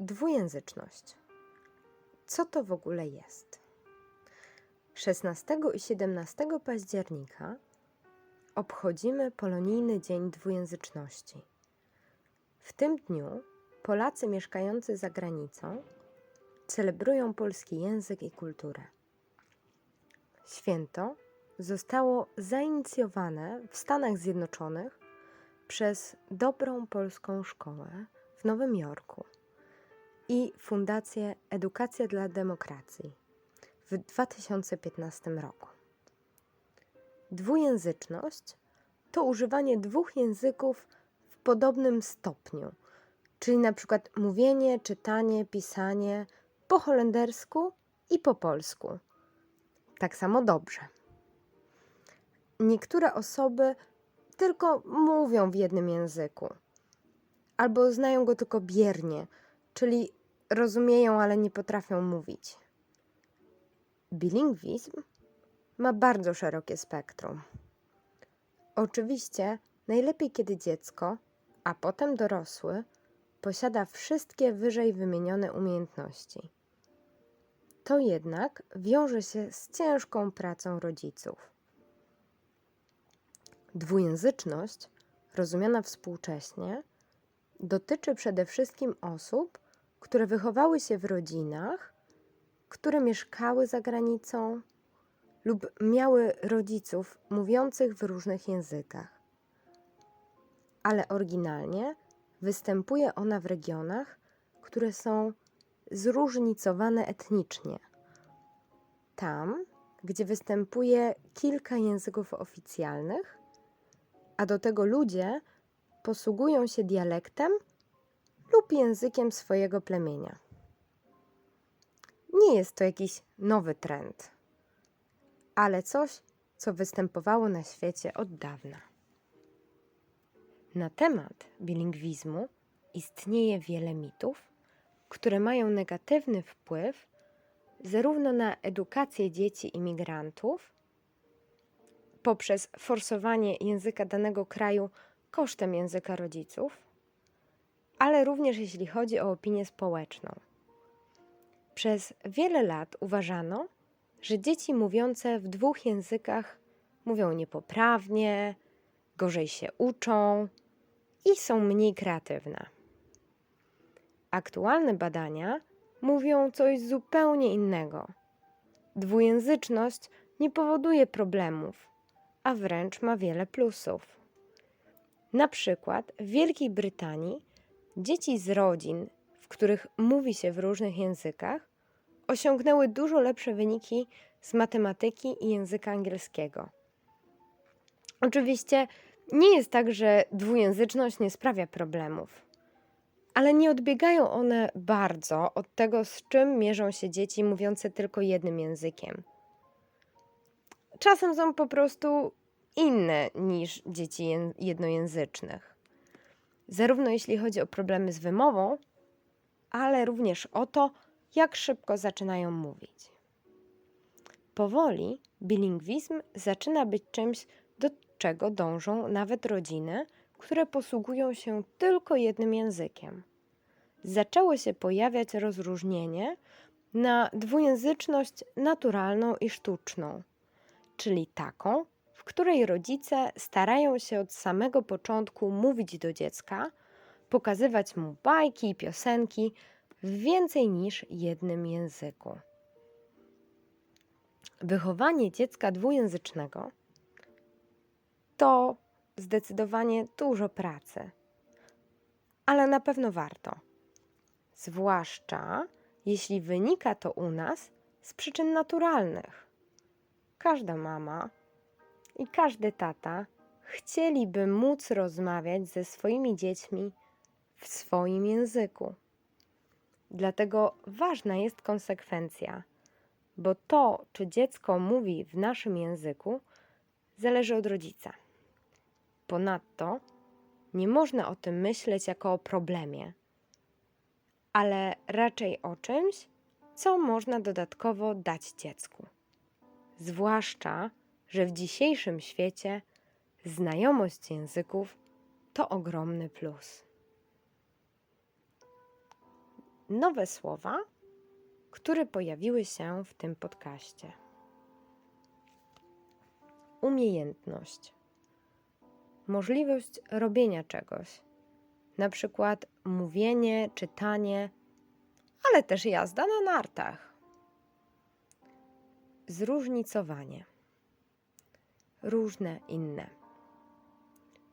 Dwujęzyczność. Co to w ogóle jest? 16 i 17 października obchodzimy Polonijny Dzień Dwujęzyczności. W tym dniu Polacy mieszkający za granicą celebrują polski język i kulturę. Święto zostało zainicjowane w Stanach Zjednoczonych przez Dobrą Polską Szkołę w Nowym Jorku i Fundację Edukacja dla Demokracji w 2015 roku. Dwujęzyczność to używanie dwóch języków w podobnym stopniu, czyli na przykład mówienie, czytanie, pisanie po holendersku i po polsku. Tak samo dobrze. Niektóre osoby tylko mówią w jednym języku, albo znają go tylko biernie, czyli rozumieją, ale nie potrafią mówić. Bilingwizm ma bardzo szerokie spektrum. Oczywiście najlepiej, kiedy dziecko, a potem dorosły, posiada wszystkie wyżej wymienione umiejętności. To jednak wiąże się z ciężką pracą rodziców. Dwujęzyczność, rozumiana współcześnie, dotyczy przede wszystkim osób, które wychowały się w rodzinach, które mieszkały za granicą lub miały rodziców mówiących w różnych językach. Ale oryginalnie występuje ona w regionach, które są zróżnicowane etnicznie. Tam, gdzie występuje kilka języków oficjalnych, a do tego ludzie posługują się dialektem lub językiem swojego plemienia. Nie jest to jakiś nowy trend, ale coś, co występowało na świecie od dawna. Na temat bilingwizmu istnieje wiele mitów, które mają negatywny wpływ zarówno na edukację dzieci imigrantów, poprzez forsowanie języka danego kraju kosztem języka rodziców, ale również jeśli chodzi o opinię społeczną. Przez wiele lat uważano, że dzieci mówiące w dwóch językach mówią niepoprawnie, gorzej się uczą i są mniej kreatywne. Aktualne badania mówią coś zupełnie innego. Dwujęzyczność nie powoduje problemów, a wręcz ma wiele plusów. Na przykład w Wielkiej Brytanii dzieci z rodzin, w których mówi się w różnych językach, osiągnęły dużo lepsze wyniki z matematyki i języka angielskiego. Oczywiście nie jest tak, że dwujęzyczność nie sprawia problemów, ale nie odbiegają one bardzo od tego, z czym mierzą się dzieci mówiące tylko jednym językiem. Czasem są po prostu inne niż dzieci jednojęzycznych. Zarówno jeśli chodzi o problemy z wymową, ale również o to, jak szybko zaczynają mówić. Powoli bilingwizm zaczyna być czymś, do czego dążą nawet rodziny, które posługują się tylko jednym językiem. Zaczęło się pojawiać rozróżnienie na dwujęzyczność naturalną i sztuczną, czyli taką, której rodzice starają się od samego początku mówić do dziecka, pokazywać mu bajki i piosenki w więcej niż jednym języku. Wychowanie dziecka dwujęzycznego to zdecydowanie dużo pracy, ale na pewno warto. Zwłaszcza jeśli wynika to u nas z przyczyn naturalnych. Każda mama i każdy tata chcieliby móc rozmawiać ze swoimi dziećmi w swoim języku. Dlatego ważna jest konsekwencja, bo to, czy dziecko mówi w naszym języku, zależy od rodzica. Ponadto nie można o tym myśleć jako o problemie, ale raczej o czymś, co można dodatkowo dać dziecku. Zwłaszcza, że w dzisiejszym świecie znajomość języków to ogromny plus. nowe słowa, które pojawiły się w tym podcaście. Umiejętność. Możliwość robienia czegoś, na przykład mówienie, czytanie, ale też jazda na nartach. Zróżnicowanie. Różne inne.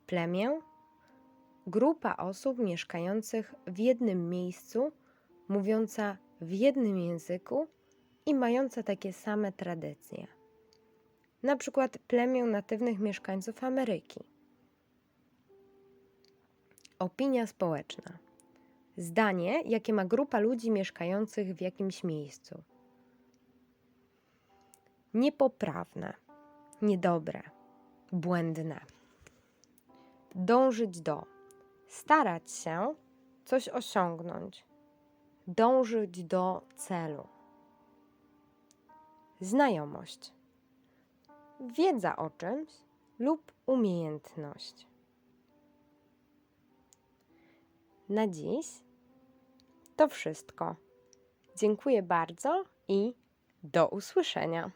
Plemię. Grupa osób mieszkających w jednym miejscu, mówiąca w jednym języku i mająca takie same tradycje. Na przykład plemię natywnych mieszkańców Ameryki. Opinia społeczna. Zdanie, jakie ma grupa ludzi mieszkających w jakimś miejscu. Niepoprawne, niedobre, błędne. Dążyć do. Starać się coś osiągnąć. Dążyć do celu. Znajomość. Wiedza o czymś lub umiejętność. Na dziś to wszystko. Dziękuję bardzo i do usłyszenia.